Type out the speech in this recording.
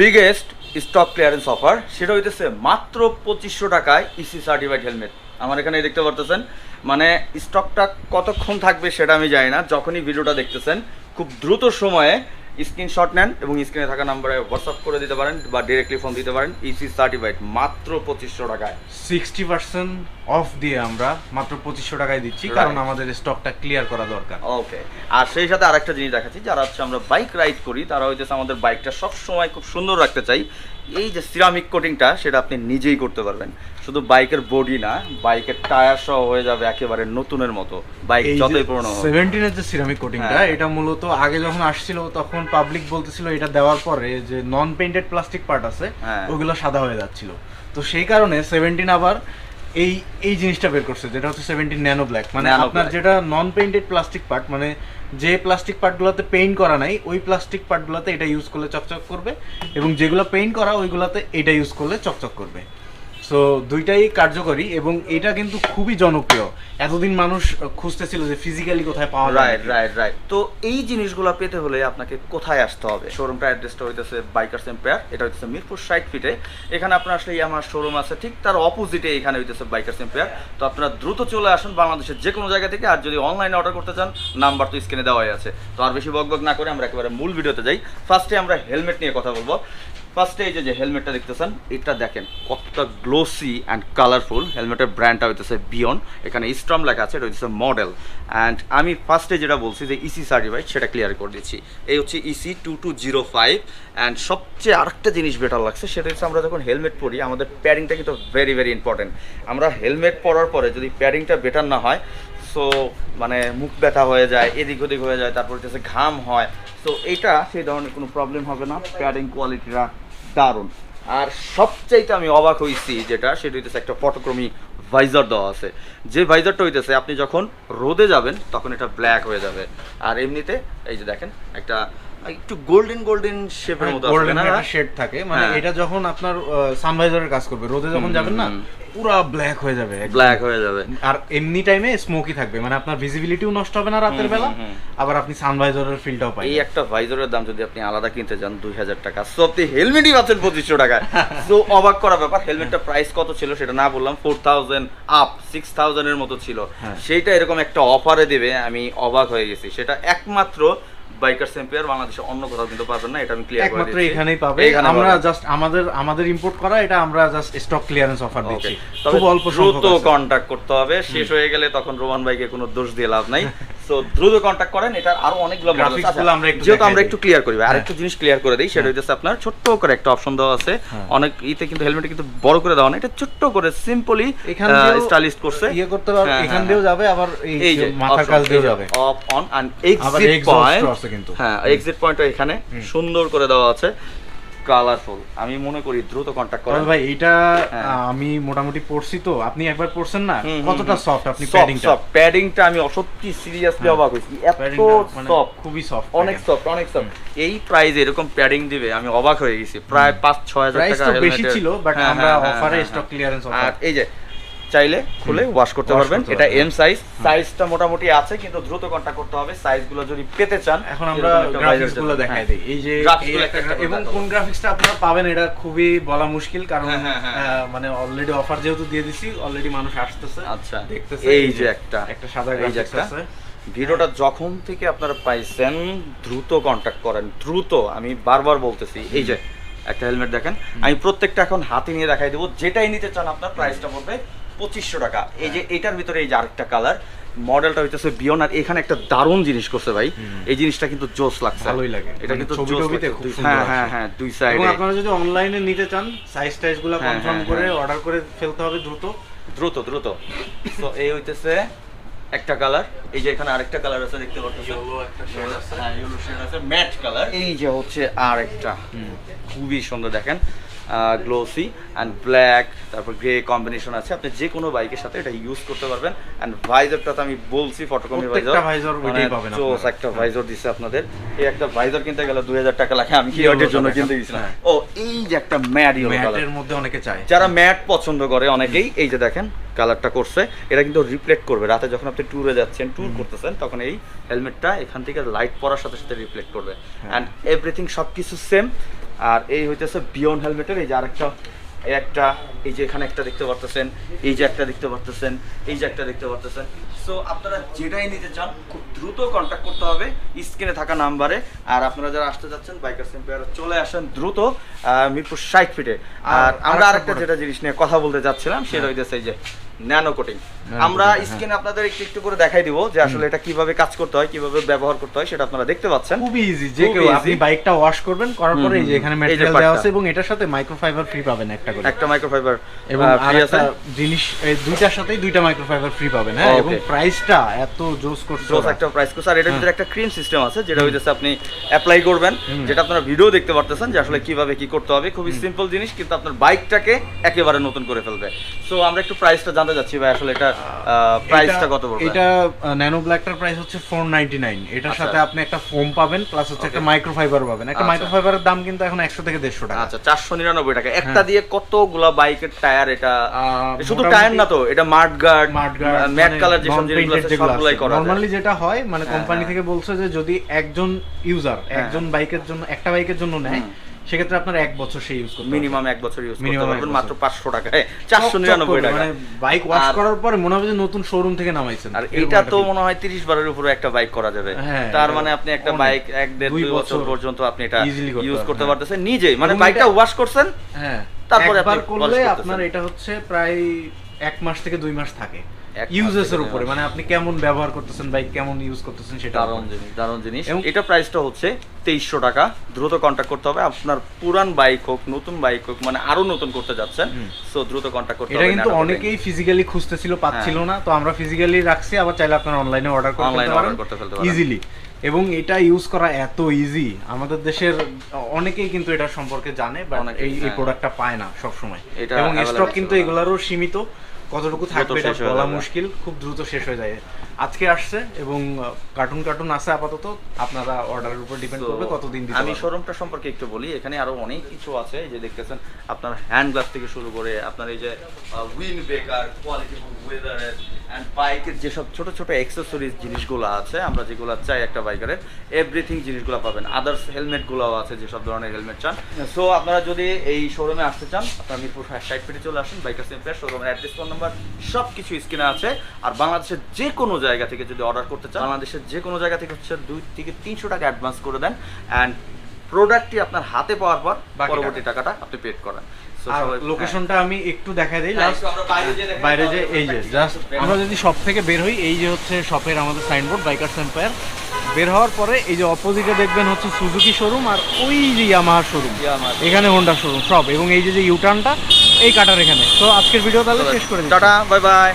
Biggest stock clearance offer সেটা হইতেছে মাত্র পঁচিশশো টাকায় ইসি সার্টিফাইড হেলমেট আমার এখানে দেখতে পারতেছেন মানে স্টকটা কতক্ষণ থাকবে সেটা আমি জানি না। যখনই ভিডিওটা দেখতেছেন, খুব দ্রুত সময়ে স্ক্রিনশট নেন এবং স্ক্রিনে থাকা নাম্বারে হোয়াটসঅ্যাপ করে দিতে পারেন বা ডিরেক্টলি ফোন দিতে পারেন। ইসি সার্টিফাইড মাত্র পঁচিশশো টাকায়। সিক্সটি পার্সেন্ট অফ দিয়ে আমরা মাত্র পঁচিশশো টাকায় দিচ্ছি কারণ আমাদের স্টকটা ক্লিয়ার করা দরকার। ওকে আর সেই সাথে আরেকটা জিনিস দেখাচ্ছি যারা হচ্ছে আমরা বাইক রাইড করি তারা হইতেছে আমাদের বাইকটা সব সময় খুব সুন্দর রাখতে চাই। এই যে সিরামিক কোটিংটা সেটা আপনি নিজেই করতে পারবেন। শুধু বাইকের বডি না বাইকের টায়ার সহ হয়ে যাবে একেবারে নতুনের মতো। বাইক যতই পুরনো হোক। সেভেন্টিনের যে সিরামিক কোটিংটা হ্যাঁ। এটা মূলত আগে যখন আসছিল তখন পাবলিক বলতেছিল এটা দেওয়ার পরে যে নন পেইন্টেড প্লাস্টিক পার্ট আছে হ্যাঁ। ওগুলো সাদা হয়ে যাচ্ছিল। তো সেই কারণে সেভেন্টিন আবার এই এই জিনিসটা বের করছে যেটা হচ্ছে সেভেন্টিন ন্যানো ব্ল্যাক মানে আপনার যেটা নন পেইন্টেড প্লাস্টিক পার্ট মানে যে প্লাস্টিক পার্টগুলোতে পেইন্ট করা নাই ওই প্লাস্টিক পার্টগুলোতে এটা ইউজ করলে চকচক করবে এবং যেগুলো পেইন্ট করা ওইগুলোতে এটা ইউজ করলে চকচক করবে। সো দুইটাই কার্যকরী এবং এটা কিন্তু খুবই জনপ্রিয়। এতদিন মানুষ খুঁজতেছিল যে ফিজিক্যালি কোথায় পাওয়া যায় রাইট রাইট রাইট তো এই জিনিসগুলো পেতে হলে আপনাকে কোথায় আসতে হবে? শোরুমটা অ্যাড্রেসটা হইতেছে বাইকার্স এম্পায়ার এটা হইতেছে মিরপুর সাইড ফিটে এখানে আপনার আসলে আমার শোরুম আছে, ঠিক তার অপোজিটে এখানে হইতেছে বাইকার্স এম্পায়ার তো আপনারা দ্রুত চলে আসুন বাংলাদেশের যে কোনো জায়গা থেকে, আর যদি অনলাইনে অর্ডার করতে চান নাম্বার তো স্ক্রিনে দেওয়াই আছে। তো আর বেশি বকবক না করে আমরা একেবারে মূল ভিডিওতে যাই। ফার্স্টে আমরা হেলমেট নিয়ে কথা বলব। ফার্স্টে এই যে হেলমেটটা দেখতেছেন, এটা দেখেন কতটা গ্লোসি অ্যান্ড কালারফুল হেলমেটের ব্র্যান্ডটা হইতেছে বিয়ন এখানে স্ট্রম লেখা আছে, এটা হইতেছে মডেল অ্যান্ড আমি ফার্স্টে যেটা বলছি যে ইসি সার্টিফাইড সেটা ক্লিয়ার করে দিচ্ছি। এই হচ্ছে E EC two two zero five and সবচেয়ে আরেকটা জিনিস বেটার লাগছে, সেটা হচ্ছে আমরা যখন হেলমেট পরি, আমাদের প্যাডিংটা কিন্তু ভেরি ভেরি ইম্পর্টেন্ট আমরা হেলমেট পরার পরে যদি প্যাডিংটা বেটার না হয় সো মানে মুখ ব্যথা হয়ে যায়, এদিক ওদিক হয়ে যায়, তারপর হচ্ছে ঘাম হয়। তো এটা সেই ধরনের কোনো প্রবলেম হবে না প্যাডিং কোয়ালিটিটা দারুণ। আর সবচাইতে আমি অবাক হয়েছি যেটা, সেটা হইতেছে একটা ফটোক্রমি ভাইজার দেওয়া আছে। যে ভাইজারটা হইতেছে, আপনি যখন রোদে যাবেন, তখন এটা ব্ল্যাক হয়ে যাবে। আর এমনিতে, এই যে দেখেন, একটা একটু গোল্ডেন গোল্ডেন শেপের মতো গোল্ডেন একটা শেড থাকে। মানে হ্যাঁ। এটা যখন আপনার সানভাইজারের কাজ করবে রোদে যখন যাবেন না। পুরা ব্ল্যাক হয়ে যাবে ব্ল্যাক হয়ে যাবে। আর এমনি টাইমে স্মোকি থাকবে মানে আপনার ভিজিবিলিটিও নষ্ট হবে না রাতের বেলা। আবার আপনি সানভাইজারের ফিলটাও এই একটা ভাইজারের দাম যদি আপনি আলাদা কিনতে যান দুই হাজার টাকা। সো আপনি হেলমেটই পাচ্ছেন পঁচিশশো টাকায়। সো অবাক করা ব্যাপার হেলমেটটা প্রাইস কত ছিল সেটা না বললাম ফোর থাউজেন্ড আপ সিক্স থাউজেন্ডের মতো ছিল। হ্যাঁ। সেইটা এরকম একটা অফারে দেবে আমি অবাক হয়ে গেছি। সেটা একমাত্র বাইকার এম্পিয়ার বাংলাদেশে অন্য কোথাও কিন্তু পাবেন না এটা আমি ক্লিয়ার একমাত্র এখানেই পাবে। আমরা জাস্ট আমাদের আমাদের ইম্পোর্ট করা এটা আমরা জাস্ট স্টক ক্লিয়ারেন্স অফার. দিচ্ছি। খুব অল্প দ্রুত কন্ট্যাক্ট কন্টাক্ট করতে হবে। শেষ হয়ে গেলে তখন রোমান ভাইকে কোনো দোষ দিয়ে লাভ নাই। সো দ্রুত কন্টাক্ট করেন এটার আরও অনেকগুলো যেহেতু আমরা একটু ক্লিয়ার করি হ্যাঁ। আরেকটা জিনিস ক্লিয়ার করে দিই সেটা হচ্ছে আপনার ছোট্ট করে একটা অপশন দেওয়া আছে। হ্যাঁ। অনেক ইতে কিন্তু হেলমেটে কিন্তু বড় করে দেওয়া না এটা ছোট্ট করে সিম্পলি এখান স্টাইলিশ করছে। ইয়ে করতে পারবে হ্যাঁ, এখান হ্যাঁ, দিয়েও যাবে আবার এই যে মাথার কাছ দিয়েও যাবে। Off on and exit point কিন্তু। হ্যাঁ এক্সিট পয়েন্টটা এখানে সুন্দর করে দেওয়া আছে। কালারফুল আমি মনে করি দ্রুত কন্ট্যাক্ট করেন। ভাই এটা হ্যাঁ। আমি মোটামুটি পড়ছি তো। আপনি একবার পড়ছেন না? কতটা সফট আপনি প্যাডিংটা সফট প্যাডিংটা আমি অসত্যি সিরিয়াসলি হ্যাঁ। অবাক হয়েছি। এত মানে সফট খুবই সফট অনেক সফট অনেক সফট এই প্রাইস এরকম প্যাডিং দিবে আমি অবাক হয়ে গেছি। প্রায় পাঁচ ছয় হাজার প্রাইস টাকা তো বেশি ছিল বাট হ্যাঁ, আমরা অফারে স্টক ক্লিয়ারেন্স আর অফার এই যে চাইলে খুলে ওয়াশ করতে পারবেন। এটা এম সাইজ সাইজটা মোটামুটি আছে কিন্তু দ্রুত কন্টাক্ট করতে হবে। সাইজগুলো যদি পেতে চান এখন আমরা এরকম একটা গ্রাফিক্স visor গুলো দেবেন। দেখাই হ্যাঁ। দিই। এই যে একটা এবং কোন গ্রাফিক্সটা আপনারা পাবেন এটা খুবই বলা মুশকিল কারণ হ্যাঁ, হ্যাঁ, হ্যাঁ। মানে অলরেডি অফার যেহেতু দিয়ে দিছি অলরেডি মানুষ আসতেছে আচ্ছা। দেখতেছে। এই যে একটা একটা সাদা গ্রাফিক্স আছে। ভিডিওটা যখন থেকে আপনারা পাইছেন দ্রুত কন্টাক্ট করেন দ্রুত। আমি বারবার বলতেছি এই যে একটা হেলমেট দেখেন। আমি প্রত্যেকটা এখন হাতে নিয়ে দেখাই দেবো। যেটাই নিতে চান আপনার প্রাইসটা পড়বে পঁচিশশো টাকা। এই যে এটার ভিতরে এই যে আরেকটা কালার মডেলটা হইতেছে বিয়ন আর এখানে একটা দারুণ জিনিস করছে ভাই। এই জিনিসটা কিন্তু জোস লাগছে। ভালোই লাগে। এটা মানে কিন্তু জোস হ্যাঁ হ্যাঁ হ্যাঁ দুই এবং আপনারা যদি অনলাইনে নিতে চান সাইজ টাইজগুলো হ্যাঁ, কনফার্ম হ্যাঁ, করে হ্যাঁ। অর্ডার করে ফেলতে হবে দ্রুত। দ্রুত দ্রুত। তো এই হইতেছে একটা কালার এই যে এখানে আরেকটা কালার আছে দেখতে পাচ্ছেন হ্যাঁ, matte color। এই যে হচ্ছে আর একটা খুবই সুন্দর দেখেন। গ্লোসি অ্যান্ড ব্ল্যাক তারপর গ্রে কম্বিনেশন আছে। আপনি যে কোনো বাইকের সাথে এটা ইউজ করতে পারবেন। অ্যান্ড ভাইজারটা তো আমি বলছি ফটোকপি প্রত্যেকটা ভাইজার পাবেন চোস। একটা ভাইজার দিছে আপনাদের। এই একটা ভাইজার কিনতে গেলে দুই হাজার টাকা লাগে আমি কি ওইটার জন্য কিনতে। গেছিলাম হ্যাঁ। ও এই যে একটা ম্যাট ম্যাটের মধ্যে অনেকে চায়। যারা ম্যাট পছন্দ করে অনেকেই এই যে দেখেন কালারটা করছে। এটা কিন্তু রিফ্লেক্ট করবে। রাতে যখন আপনি ট্যুরে যাচ্ছেন ট্যুর করতেছেন তখন এই হেলমেটটা এখান থেকে লাইট পড়ার সাথে সাথে রিফ্লেক্ট করবে। অ্যান্ড এভরিথিং সব কিছু সেম আর এই হইতেছে বিয়ন হেলমেটের এই যে আরেকটা একটা এই যে এখানে একটা দেখতে পারতেছেন এই যে একটা দেখতে পারতেছেন এই যে একটা দেখতে পারতেছেন। সো আপনারা যেটাই নিতে চান খুব দ্রুত কন্ট্যাক্ট করতে হবে স্ক্রিনে থাকা নাম্বারে। আর আপনারা যারা আসতে যাচ্ছেন বাইকার সেম্পায়ার চলে আসেন দ্রুত মিরপুর ষাট ফিটে আর আমরা আরেকটা আরেকটা যেটা জিনিস নিয়ে কথা বলতে যাচ্ছিলাম সেটা হইতেছে এই যে ন্যানো কোটিং আমরা হ্যাঁ। স্ক্রিনে আপনাদের একটু একটু করে দেখাই দিব যে আসলে এটা কীভাবে কাজ করতে হয় কীভাবে ব্যবহার করতে হয় সেটা আপনারা দেখতে পাচ্ছেন। খুবই ইজি যে কেউ আপনি বাইকটা ওয়াশ করবেন করার পরে এই যে এখানে ম্যাটেরিয়াল দেওয়া আছে এবং এটার সাথে মাইক্রোফাইবার ফ্রি পাবেন একটা করে। একটা মাইক্রোফাইবার এবং ফ্রি আছে। জিনিস এই দুইটার সাথেই দুইটা মাইক্রোফাইবার ফ্রি পাবেন হ্যাঁ? এবং প্রাইসটা এত জোস করছে জোস একটা প্রাইস কোর্স আর এটার হ্যাঁ। ভিতরে একটা ক্রিম সিস্টেম আছে যেটা হইতেছে আপনি অ্যাপ্লাই করবেন যেটা আপনারা ভিডিও দেখতে পারতেছেন যে আসলে কীভাবে কি করতে হবে। খুবই সিম্পল জিনিস কিন্তু আপনার বাইকটাকে একেবারে নতুন করে ফেলবে। সো আমরা একটু প্রাইসটা জানতে যাচ্ছি ভাই আসলে এটা প্রাইসটা কত পড়বে এটা ন্যানো ব্ল্যাকটার প্রাইস হচ্ছে 499 এটার আচ্ছা। সাথে আপনি একটা ফোম পাবেন প্লাস হচ্ছে একটা মাইক্রোফাইবার পাবেন একটা আচ্ছা। মাইক্রোফাইবারের দাম কিন্তু এখন 100 থেকে 150 টাকা আচ্ছা চারশো নিরানব্বই টাকা একটা হ্যাঁ। দিয়ে কতগুলা বাইকের টায়ার এটা শুধু টায়ার না তো এটা মাড গার্ড ম্যাট কালার যেসব জিনিসগুলো আছে সবগুলাই করা নরমালি যেটা হয় মানে হ্যাঁ, কোম্পানি হ্যাঁ। থেকে বলছে যে যদি একজন ইউজার হ্যাঁ। একজন বাইকের জন্য একটা বাইকের জন্য নেয়। সেক্ষেত্রে আপনার এক বছর সে ইউজ করতে মিনিমাম এক বছর ইউজ করতে পারবেন মাত্র পাঁচশো টাকায় চারশো নিরানব্বই টাকা। মানে বাইক ওয়াশ করার পরে মনে হবে যে নতুন শোরুম থেকে নামাইছেন। আর এটা তো মনে হয় তিরিশ বারের উপরে একটা বাইক করা যাবে। হ্যাঁ, তার মানে আপনি একটা বাইক এক দেড় দুই বছর পর্যন্ত আপনি এটা ইউজ করতে হ্যাঁ। পারতেছেন নিজেই মানে বাইকটা ওয়াশ করছেন হ্যাঁ তারপরে আপনি করলে আপনার এটা হচ্ছে প্রায় এক মাস থেকে দুই মাস থাকে। এক মাস ইউজেস এর উপরে মানে আপনি কেমন ব্যবহার করতেছেন বাইক কেমন ইউজ করতেছেন সেটা দারুণ জিনিস দারুণ জিনিস। এবং- এটা প্রাইসটা হচ্ছে তেইশশো টাকা। দ্রুত কন্ট্যাক্ট করতে হবে। আপনার পুরান বাইক হোক নতুন বাইক হোক মানে আরও নতুন করতে যাচ্ছেন। সো দ্রুত কন্ট্যাক্ট করতে এটা কিন্তু অনেকেই ফিজিক্যালি খুঁজতেছিল পাচ্ছিল না। তো আমরা ফিজিক্যালি রাখছি আবার চাইলে আপনারা অনলাইনে অর্ডার করতে পারেন order করতে ফেলতে পারেন। ইজিলি এবং এটা ইউজ করা এত ইজি আমাদের দেশের অনেকেই কিন্তু এটা সম্পর্কে জানে বাট এই এই হ্যাঁ। প্রোডাক্টটা পায় না সব সময় এটা এবং স্টক কিন্তু এগুলারও সীমিত। কতটুকু থাকবে এটা বলা মুশকিল খুব দ্রুত শেষ হয়ে যায়। আজকে আসছে এবং কার্টুন কার্টুন আছে আপাতত আপনারা অর্ডারের উপর ডিপেন্ড করবে কতদিন দিতে আমি শোরুমটা সম্পর্কে একটু বলি এখানে আরও অনেক কিছু আছে যে দেখতেছেন আপনার হ্যান্ড গ্লাস থেকে শুরু করে আপনার এই যে উইন্ড বেকার কোয়ালিটি ওয়েদারের অ্যান্ড বাইকের যেসব ছোট ছোট অ্যাক্সেসরিজ জিনিসগুলো আছে আমরা যেগুলো চাই একটা বাইকারের এভরিথিং জিনিসগুলো পাবেন। আদার্স হেলমেটগুলোও আছে যেসব ধরনের হেলমেট চান। সো আপনারা যদি এই শোরুমে আসতে চান আপনারা মিরপুর সাইড ফিটে চলে আসুন বাইকার সেম্পার শোরুমের অ্যাড্রেস ফোন নাম্বার সব কিছু স্ক্রিনে আছে। আর বাংলাদেশের যে কোনো জায়গা থেকে যদি অর্ডার করতে চান বাংলাদেশের যে কোনো জায়গা থেকে হচ্ছে দুই থেকে তিনশো টাকা অ্যাডভান্স করে দেন। অ্যান্ড প্রোডাক্টটি আপনার হাতে পাওয়ার পর পরবর্তী টাকাটা আপনি পেড করেন। আর লোকেশনটা আমি একটু দেখা দিই হ্যাঁ, লাস্ট বাইরে যে এই যে জাস্ট আমরা যদি শপ থেকে বের হই এই যে হচ্ছে শপের আমাদের সাইনবোর্ড বাইকার্স এম্পায়ার বের হওয়ার পরে এই যে অপোজিটে দেখবেন হচ্ছে সুজুকি শোরুম আর ওই যে ইয়ামাহা শোরুম এখানে হোন্ডা শোরুম সব। এবং এই যে যে ইউটার্নটা এই কাটার এখানে। তো আজকের ভিডিও তাহলে শেষ করে দিই টাটা বাই বাই